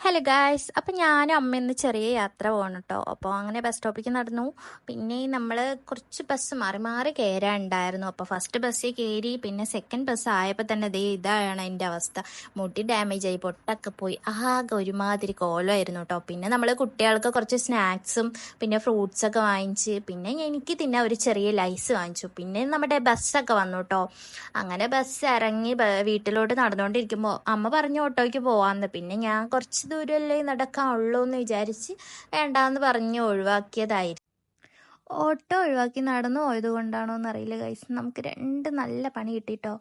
Hello guys അപ്പം ഞാനും അമ്മ ഇന്ന് ചെറിയ യാത്ര പോകണം കേട്ടോ അപ്പോൾ അങ്ങനെ ബസ് സ്റ്റോപ്പിലേക്ക് നടന്നു. പിന്നെ നമ്മൾ കുറച്ച് ബസ് മാറി മാറി കയറാനുണ്ടായിരുന്നു അപ്പോൾ ഫസ്റ്റ് ബസ്സിൽ കയറി പിന്നെ സെക്കൻഡ് ബസ് ആയപ്പോൾ തന്നെ ദേ ഇതാണ് എന്റെ അവസ്ഥ. മുട്ടി ഡാമേജ് ആയി പൊട്ടൊക്കെ പോയി. ആകെ ഒരുമാതിരി കോലമായിരുന്നു കേട്ടോ പിന്നെ നമ്മൾ കുട്ടികൾക്ക് കുറച്ച് സ്നാക്സും പിന്നെ ഫ്രൂട്ട്സൊക്കെ വാങ്ങിച്ച് പിന്നെ എനിക്ക് തിന്നെ ഒരു ചെറിയ ലൈസ് വാങ്ങിച്ചു. പിന്നെ നമ്മുടെ ബസ്സൊക്കെ വന്നു കേട്ടോ അങ്ങനെ ബസ് ഇറങ്ങി വീട്ടിലോട്ട് നടന്നുകൊണ്ടിരിക്കുമ്പോൾ അമ്മ പറഞ്ഞു ഓട്ടോയ്ക്ക് പോവാന്ന്. പിന്നെ ഞാൻ കുറച്ച് ദൂരമല്ലേ നടക്കാനുള്ളൂ എന്ന് വിചാരിച്ച് വേണ്ടാന്ന് പറഞ്ഞ് ഒഴിവാക്കിയതായിരുന്നു ഓട്ടോ ഒഴിവാക്കി നടന്നു പോയത് കൊണ്ടാണോ എന്നറിയില്ല ഗൈസ് നമുക്ക് രണ്ട് നല്ല പണി കിട്ടിട്ടോ.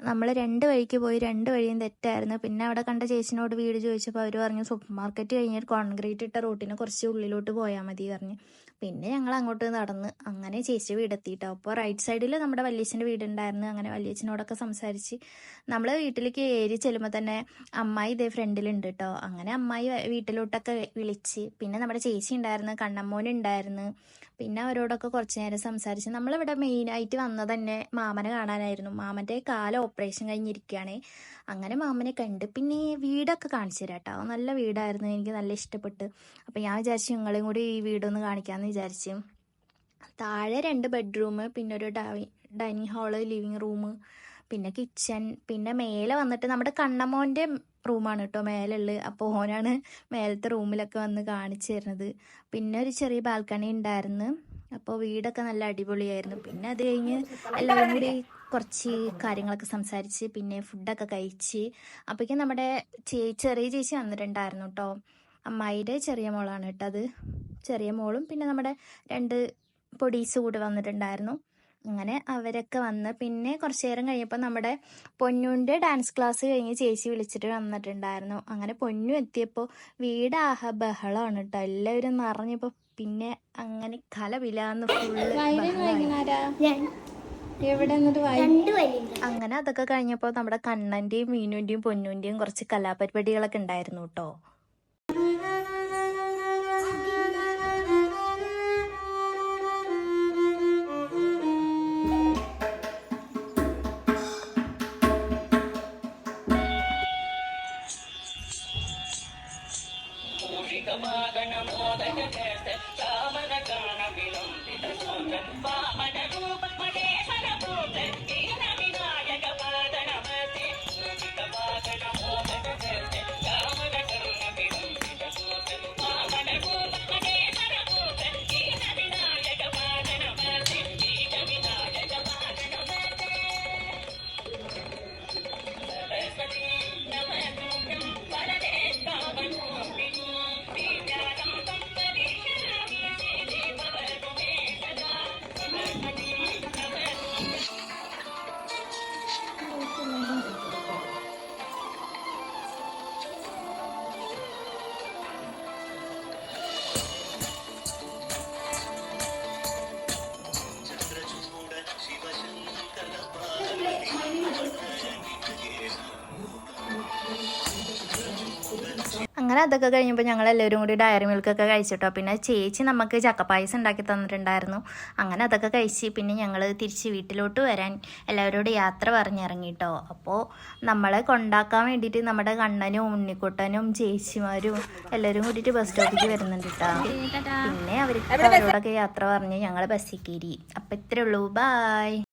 നമ്മൾ രണ്ട് വഴിക്ക് പോയി രണ്ട് വഴിയും തെറ്റായിരുന്നു. പിന്നെ അവിടെ കണ്ട ചേച്ചിനോട് വീട് ചോദിച്ചപ്പോൾ അവർ പറഞ്ഞു സൂപ്പർ മാർക്കറ്റ് കഴിഞ്ഞിട്ട് കോൺക്രീറ്റ് ഇട്ട റൂട്ടിന് കുറച്ച് ഉള്ളിലോട്ട് പോയാൽ മതി പറഞ്ഞു. പിന്നെ ഞങ്ങൾ അങ്ങോട്ട് നടന്ന് അങ്ങനെ ചേച്ചി വീടെത്തിയിട്ടോ അപ്പോൾ റൈറ്റ് സൈഡിൽ നമ്മുടെ വല്യച്ഛന്റെ വീടുണ്ടായിരുന്നു. അങ്ങനെ വല്യച്ഛനോടൊക്കെ സംസാരിച്ച് നമ്മൾ വീട്ടിലേക്ക് ഏരി ചെല്ലുമ്പോൾ തന്നെ അമ്മായി ഇതേ ഫ്രണ്ടിലുണ്ട് കേട്ടോ അങ്ങനെ അമ്മായി വീട്ടിലോട്ടൊക്കെ വിളിച്ച് പിന്നെ നമ്മുടെ ചേച്ചി ഉണ്ടായിരുന്നു കണ്ണമ്മോൻ ഉണ്ടായിരുന്നു. പിന്നെ അവരോടൊക്കെ കുറച്ചു നേരം സംസാരിച്ച് നമ്മളിവിടെ മെയിനായിട്ട് വന്നത് തന്നെ മാമനെ കാണാനായിരുന്നു. മാമന്റെ കാല ഓപ്പറേഷൻ കഴിഞ്ഞിരിക്കുകയാണ്. അങ്ങനെ മാമനെ കണ്ട് പിന്നെ വീടൊക്കെ കാണിച്ചു തരാം കേട്ടോ നല്ല വീടായിരുന്നു. എനിക്ക് നല്ല ഇഷ്ടപ്പെട്ട്. അപ്പോൾ ഞാൻ വിചാരിച്ചു നിങ്ങളെയും കൂടി ഈ വീടൊന്ന് കാണിക്കാമെന്ന് വിചാരിച്ചു. താഴെ രണ്ട് ബെഡ്റൂം പിന്നെ ഒരു ഡൈനിങ് ഹാൾ ലിവിങ് റൂം പിന്നെ കിച്ചൺ പിന്നെ മേലെ വന്നിട്ട് നമ്മുടെ കണ്ണമോന്റെ റൂമാണ് കേട്ടോ മേലുള്ളത് അപ്പോൾ ഓനാണ് മേലത്തെ റൂമിലൊക്കെ വന്ന് കാണിച്ചു തരുന്നത്. പിന്നെ ഒരു ചെറിയ ബാൽക്കണി ഉണ്ടായിരുന്നു അപ്പോൾ വീടൊക്കെ നല്ല അടിപൊളിയായിരുന്നു. പിന്നെ അത് കഴിഞ്ഞ് എല്ലാവരും കൂടി കുറച്ച് കാര്യങ്ങളൊക്കെ സംസാരിച്ച് പിന്നെ ഫുഡൊക്കെ കഴിച്ച്. അപ്പോഴേക്കും നമ്മുടെ ചേ ചെറിയ ചേച്ചി വന്നിട്ടുണ്ടായിരുന്നു കേട്ടോ അമ്മായിയുടെ ചെറിയ മോളാണ് കേട്ടോ അത്. ചെറിയ മോളും പിന്നെ നമ്മുടെ രണ്ട് പൊടീസ് കൂടി വന്നിട്ടുണ്ടായിരുന്നു. അങ്ങനെ അവരൊക്കെ വന്ന് പിന്നെ കുറച്ച് നേരം കഴിഞ്ഞപ്പോൾ നമ്മുടെ പൊന്നുവിന്റെ ഡാൻസ് ക്ലാസ് കഴിഞ്ഞ് ചേച്ചി വിളിച്ചിട്ട് വന്നിട്ടുണ്ടായിരുന്നു. അങ്ങനെ പൊന്നു എത്തിയപ്പോൾ വീട് ആഹ ബഹളമാണ് കേട്ടോ എല്ലാവരും നിറഞ്ഞപ്പോൾ പിന്നെ അങ്ങനെ കലവിലാന്ന് ഫുള്ള് എവിടെ അങ്ങനെ അതൊക്കെ കഴിഞ്ഞപ്പോൾ നമ്മുടെ കണ്ണന്റെയും മീനുന്റെയും പൊന്നുന്റെയും കുറച്ച് കലാപരിപാടികളൊക്കെ ഉണ്ടായിരുന്നു കേട്ടോ Yeah. അങ്ങനെ അതൊക്കെ കഴിഞ്ഞപ്പോൾ ഞങ്ങൾ എല്ലാവരും കൂടി ഡയറി മിൽക്കൊക്കെ കഴിച്ചിട്ടോ. പിന്നെ ചേച്ചി നമുക്ക് ചക്കപ്പായസം ഉണ്ടാക്കി തന്നിട്ടുണ്ടായിരുന്നു. അങ്ങനെ അതൊക്കെ കഴിച്ച് പിന്നെ ഞങ്ങൾ തിരിച്ച് വീട്ടിലോട്ട് വരാൻ എല്ലാവരോടും യാത്ര പറഞ്ഞിറങ്ങിട്ടോ. അപ്പോൾ നമ്മളെ കൊണ്ടാക്കാൻ വേണ്ടിയിട്ട് നമ്മുടെ കണ്ണനും ഉണ്ണിക്കുട്ടനും ചേച്ചിമാരും എല്ലാവരും കൂടിയിട്ട് ബസ് സ്റ്റോപ്പിലേക്ക് വരുന്നുണ്ട് കേട്ടോ പിന്നെ അവർക്ക് അവരോടൊക്കെ യാത്ര പറഞ്ഞ് ഞങ്ങൾ ബസ്സിൽ കയറി. അപ്പം ഇത്രയേ ഉള്ളൂ. ബായ്